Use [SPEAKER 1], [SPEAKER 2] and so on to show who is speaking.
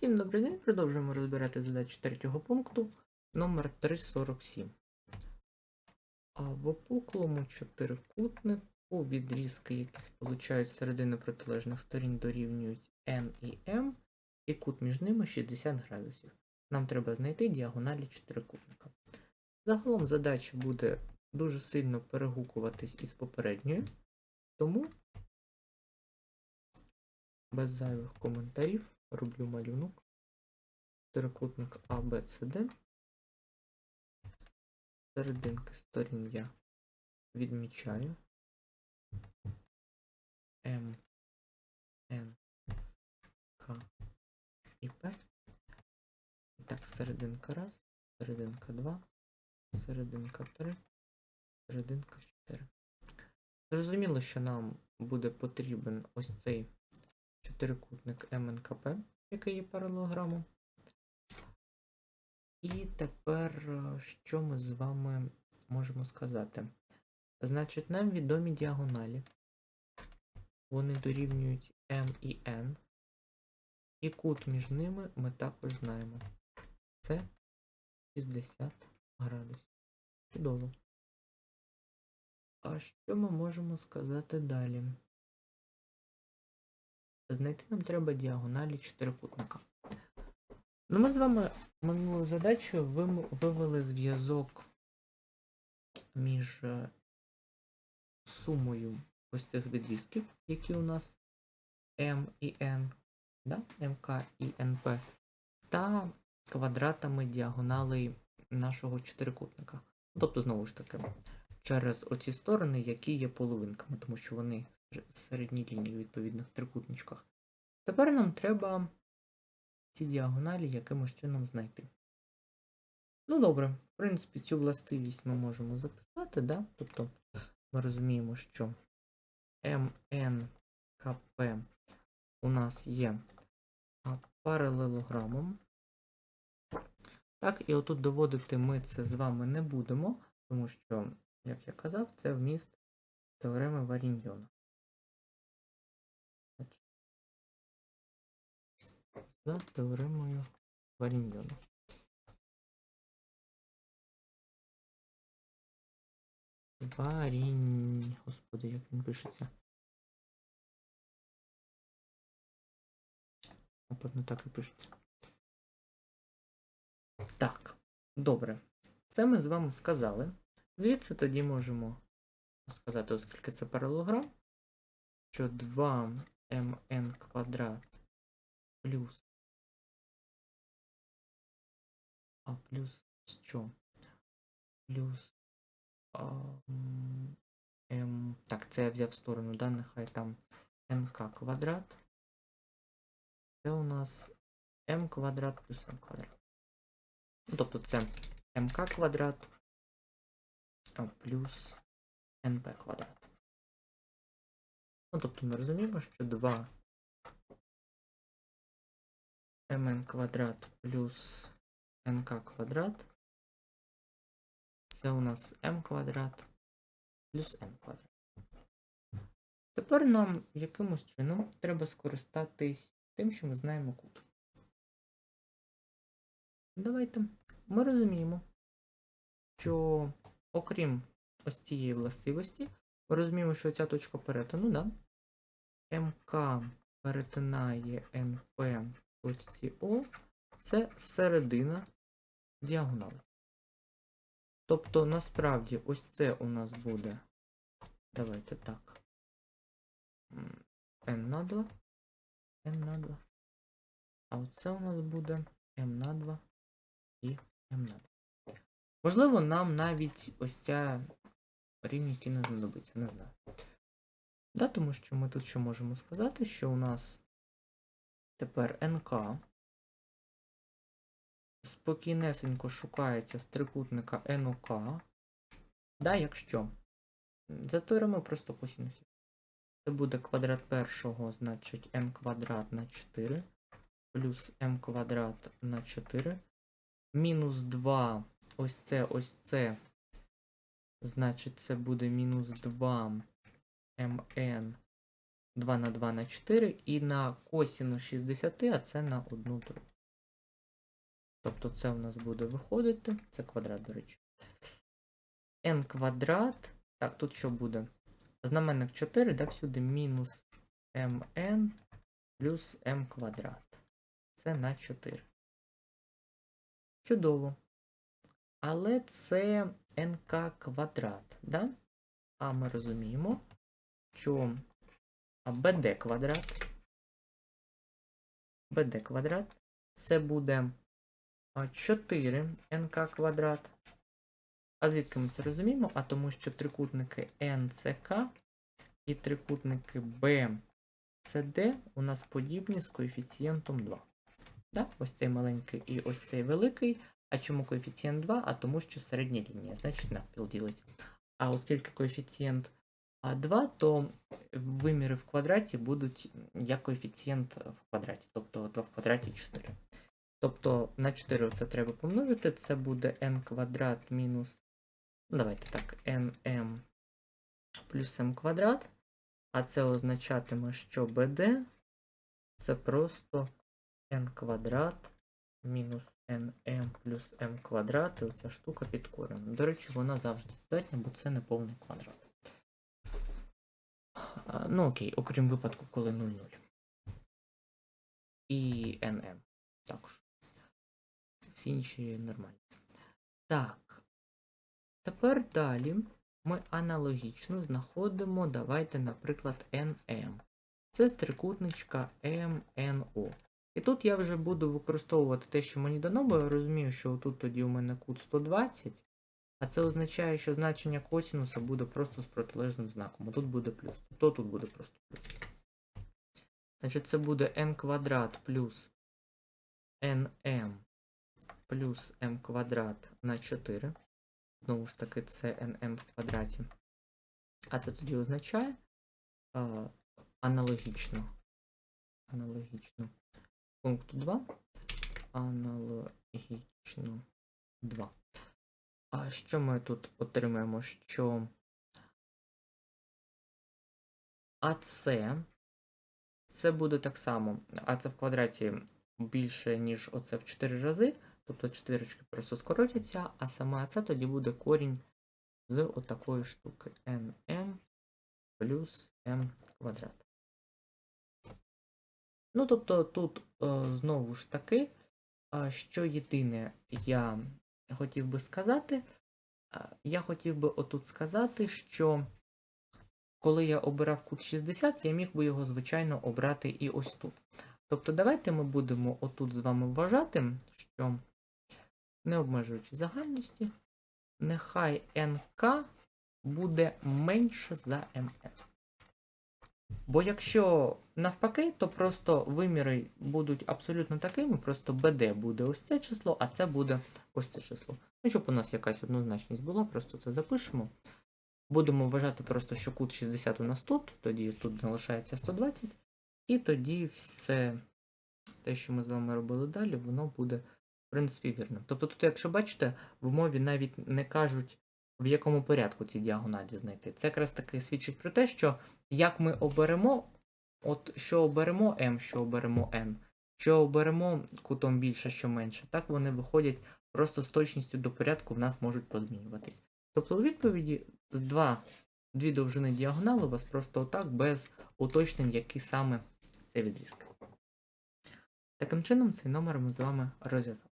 [SPEAKER 1] Всім добрий день, продовжуємо розбирати задачі третього пункту номер 347. А в опуклому чотирикутнику відрізки, які сполучають середини протилежних сторін, дорівнюють n і m, і кут між ними 60 градусів. Нам треба знайти діагоналі чотирикутника. Загалом задача буде дуже сильно перегукуватись із попередньою, тому без зайвих коментарів роблю малюнок. Трикутник А, Б, С, Д. Серединки сторін я відмічаю. М, Н, К і П. І так, серединка раз, серединка 2, серединка 3, серединка 4. Зрозуміло, що нам буде потрібен ось цей чотирикутник МНКП, який є паралелограмом. І тепер, е, що ми з вами можемо сказати? Значить, нам відомі діагоналі. Вони дорівнюють М і N. І кут між ними ми також знаємо. Це 60 градусів. Чудово. А що ми можемо сказати далі? Знайти нам треба діагоналі чотирикутника. Ну, ми з вами минулою задачею вивели зв'язок між е, сумою ось цих відрізків, які у нас М і N, да? МК і НП, та квадратами діагоналей нашого чотирикутника. Тобто, знову ж таки, через оці сторони, які є половинками, тому що вони середній лінії у відповідних трикутничках. Тепер нам треба ці діагоналі якимось чином знайти. Ну добре, в принципі, цю властивість ми можемо записати, да? тобто ми розуміємо, що МНКП у нас є паралелограмом. Так, і отут доводити ми це з вами не будемо, тому що, як я казав, це вміст теореми Варіньйона. За теоремою Варіньйона. Варінь. Господи, як він пишеться. Напевно, так і пишеться. Так, добре. Це ми з вами сказали. Звідси тоді можемо сказати, оскільки це паралелограм, що 2mn квадрат плюс. А плюс що? Плюс а, м. Так, це я взяв в сторону, да? Нехай там МК квадрат. Це у нас М квадрат плюс М квадрат. Ну, тобто це МК квадрат плюс НП квадрат. Ну, тобто ми розуміємо, що 2 mn квадрат плюс nk квадрат. Це у нас m квадрат плюс n квадрат. Тепер нам якимось чином треба скористатись тим, що ми знаємо кут. Давайте. Ми розуміємо, що окрім ось цієї властивості, ми розуміємо, що ця точка перетину, да? МК перетинає НП точці О, це середина діагонали. Тобто, насправді, ось це у нас буде. Давайте так. N на 2. N на 2. А оце у нас буде M на 2 і M на 2. Можливо, нам навіть ось ця рівність і не знадобиться, не знаю. Да, тому що ми тут що можемо сказати, що у нас Тепер НК. Спокійнесенько шукається з трикутника НОК. Да, якщо. За теоремою просто косінусів. Це буде квадрат першого, значить n квадрат на 4. Плюс m квадрат на 4. Мінус 2. Ось це, ось це. Значить, це буде мінус 2 mn 2 на 2 на 4 і на косіну 60, а це на 1 другу. Тобто це у нас буде виходити. Це квадрат, до речі. n квадрат. Так, тут що буде? Знаменник 4, да, всюди мінус mn плюс m квадрат. Це на 4. Чудово. Але це nk квадрат, да? А ми розуміємо, що bd квадрат. bd квадрат. Це буде 4 nk квадрат. А звідки ми це розуміємо? А тому що трикутники NCK і трикутники BCD у нас подібні з коефіцієнтом 2. Да? Ось цей маленький і ось цей великий. А чому коефіцієнт 2? А тому що середня лінія, значить навпіл ділить. А оскільки коефіцієнт 2, то виміри в квадраті будуть як коефіцієнт в квадраті, тобто 2 в квадраті 4. Тобто на 4 це треба помножити, це буде n квадрат мінус. Ну, давайте так, nm плюс m квадрат. А це означатиме, що BD це просто n квадрат мінус nm плюс m квадрат, і оця штука під коренем. До речі, вона завжди додатня, бо це не повний квадрат. Ну окей, окрім випадку, коли 0,0. І nm також. Всі інші нормальні. Так. Тепер далі ми аналогічно знаходимо, давайте, наприклад, NM. Це з трикутничка MNO. І тут я вже буду використовувати те, що мені дано, бо я розумію, що тут тоді у мене кут 120, а це означає, що значення косінуса буде просто з протилежним знаком. Тут буде плюс. То тут буде просто плюс. Значить, це буде n квадрат плюс nm плюс m квадрат на 4. Знову ж таки, це nm в квадраті. А це тоді означає а, аналогічно. Аналогічно. Пункту 2. Аналогічно 2. А що ми тут отримаємо? Що АЦ це буде так само. АЦ в квадраті більше, ніж оце в 4 рази. Тобто чотирочки просто скоротяться, а саме АЦ тоді буде корінь з отакої штуки nm плюс m квадрат. Ну, тобто тут е, знову ж таки, що єдине я хотів би сказати, я хотів би отут сказати, що коли я обирав кут 60, я міг би його, звичайно, обрати і ось тут. Тобто, давайте ми будемо отут з вами вважати, що не обмежуючи загальності, нехай НК буде менше за МН. Бо якщо навпаки, то просто виміри будуть абсолютно такими, просто BD буде ось це число, а це буде ось це число. Ну, щоб у нас якась однозначність була, просто це запишемо. Будемо вважати просто, що кут 60 у нас тут, тоді тут залишається 120, і тоді все те, що ми з вами робили далі, воно буде, принципі, вірним. Тобто тут, якщо бачите, в мові навіть не кажуть, в якому порядку ці діагоналі знайти. Це якраз таки свідчить про те, що як ми оберемо, от що оберемо m, що оберемо n, що оберемо кутом більше, що менше, так вони виходять просто з точністю до порядку в нас можуть позмінюватись. Тобто у відповіді з два, дві довжини діагонали у вас просто отак, без уточнень, які саме це відрізки. Таким чином, цей номер ми з вами розв'язали.